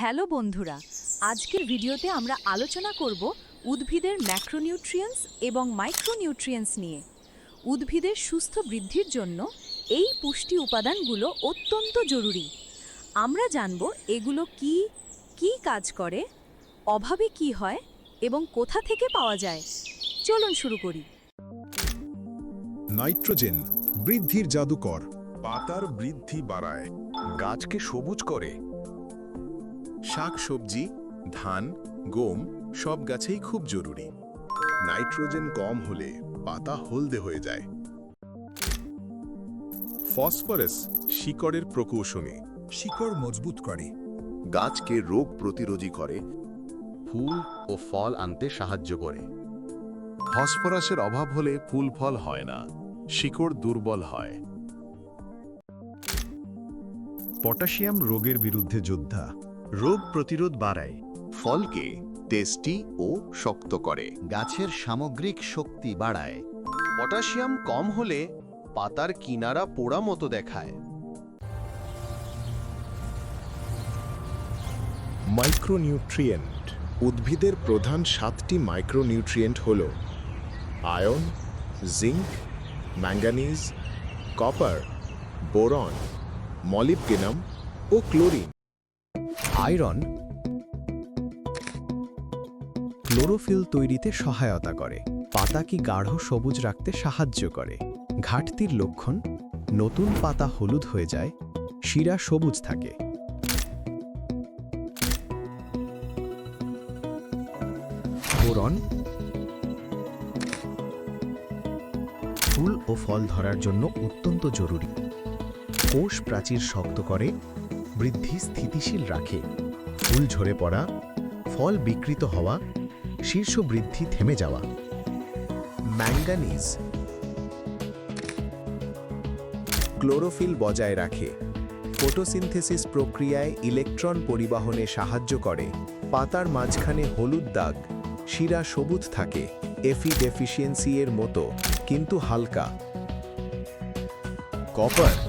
Hello বন্ধুরা, আজকের ভিডিওতে আমরা আলোচনা করব উদ্ভিদের ম্যাক্রোনিউট্রিয়েন্টস এবং মাইক্রোনিউট্রিয়েন্টস নিয়ে। উদ্ভিদের সুস্থ বৃদ্ধির জন্য এই পুষ্টি উপাদানগুলো অত্যন্ত জরুরি। আমরা জানব এগুলো কি কি কাজ করে, অভাবে কি হয় এবং কোথা থেকে পাওয়া যায়। চলুন শুরু করি। নাইট্রোজেন বৃদ্ধির জাদুকর। পাতার বৃদ্ধি বাড়ায়। গাছকে সবুজ করে। শাকসবজি ধান গম সব গাছেই খুব জরুরি। নাইট্রোজেন কম হলে পাতা হলদে হয়ে যায়। ফসফরাস শিকড়ের প্রকৌশলী শিকড় মজবুত করে। গাছকে রোগ প্রতিরোধী করে ফুল ও ফল আনতে সাহায্য করে। ফসফরাসের অভাব হলে ফুল ফল হয় না শিকড় দুর্বল হয়। পটাশিয়াম রোগের বিরুদ্ধে যোদ্ধা রোগ প্রতিরোধ বাড়ায়। ফলকে টেস্টি ও শক্ত করে। গাছের সামগ্রিক শক্তি বাড়ায়। পটাশিয়াম কম হলে পাতার কিনারা পোড়া মতো দেখায়। মাইক্রোনিউট্রিয়েন্ট। উদ্ভিদের প্রধান সাতটি মাইক্রোনিউট্রিয়েন্ট হল iron zinc manganese copper boron molybdenum ও ক্লোরিন। আয়রন ক্লোরোফিল তৈরিতে সহায়তা করে। পাতাকে গাঢ় সবুজ রাখতে সাহায্য করে। ঘাটতির লক্ষণ, নতুন পাতা হলুদ হয়ে যায়, শিরা সবুজ থাকে। বোরন ফুল ও ফল ধরার জন্য অত্যন্ত জরুরি। কোষ প্রাচীর শক্ত করে বৃদ্ধি স্থিতিশীল রাখে। ফুল ঝরে পড়া, ফল বিকৃত হওয়া, শীর্ষ বৃদ্ধি থেমে যাওয়া। ম্যাঙ্গানিজ ক্লোরোফিল বজায় রাখে। ফটোসিনথেসিস প্রক্রিয়ায় ইলেকট্রন পরিবহনে সাহায্য করে। পাতার মাঝখানে হলুদ দাগ, শিরা সবুজ থাকে এফি ডেফিসিয়েন্সি এর মতো, কিন্তু হালকা। কপার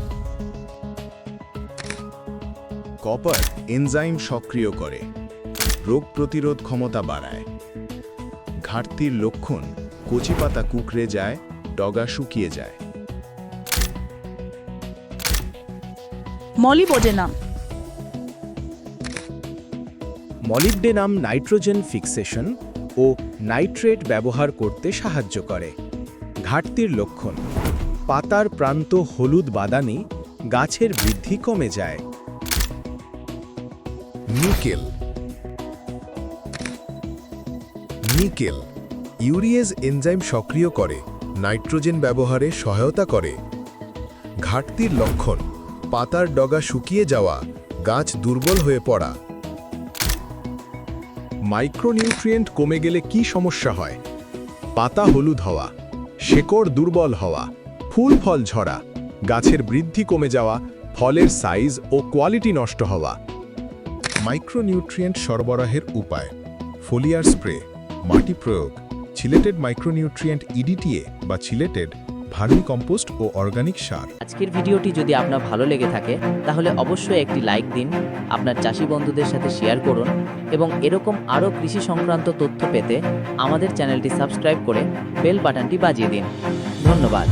কপার এনজাইম সক্রিয় করে রোগ প্রতিরোধ ক্ষমতা বাড়ায়। ঘাটতির লক্ষণ কচি পাতা কুকড়ে যায় ডগা শুকিয়ে যায়। মলিবডেনাম। মলিবডেনাম নাইট্রোজেন ফিক্সেশন ও নাইট্রেট ব্যবহার করতে সাহায্য করে। ঘাটতির লক্ষণ পাতার প্রান্ত হলুদ বাদামি গাছের বৃদ্ধি কমে যায়। নিকেল। নিকেল, ইউরিয়েজ এনজাইম সক্রিয় করে, নাইট্রোজেন ব্যবহারে সহায়তা করে। ঘাটতির লক্ষণ, পাতার ডগা শুকিয়ে যাওয়া, গাছ দুর্বল হয়ে পড়া। মাইক্রোনিউট্রিয়েন্ট কমে গেলে কি সমস্যা হয়? পাতা হলুদ হওয়া, শেকড় দুর্বল হওয়া, ফুল ফল ঝরা, গাছের বৃদ্ধি কমে যাওয়া, ফলের সাইজ ও কোয়ালিটি নষ্ট হওয়া। মাইক্রোনিউট্রিয়েন্ট সরবরাহের উপায়। ফোলিয়ার স্প্রে, মাটি প্রয়োগ, ছিলেটেড মাইক্রোনিউট্রিয়েন্ট ইডিটিএ বা ছিলেটেড ভার্মি কম্পোস্ট ও অর্গানিক সার। আজকের ভিডিওটি যদি আপনার ভালো লেগে থাকে, তাহলে অবশ্যই একটি লাইক দিন, আপনার চাষি বন্ধুদের সাথে শেয়ার করুন এবং এরকম আরও কৃষি সংক্রান্ত তথ্য পেতে আমাদের চ্যানেলটি সাবস্ক্রাইব করে বেল বাটনটি বাজিয়ে দিন। ধন্যবাদ।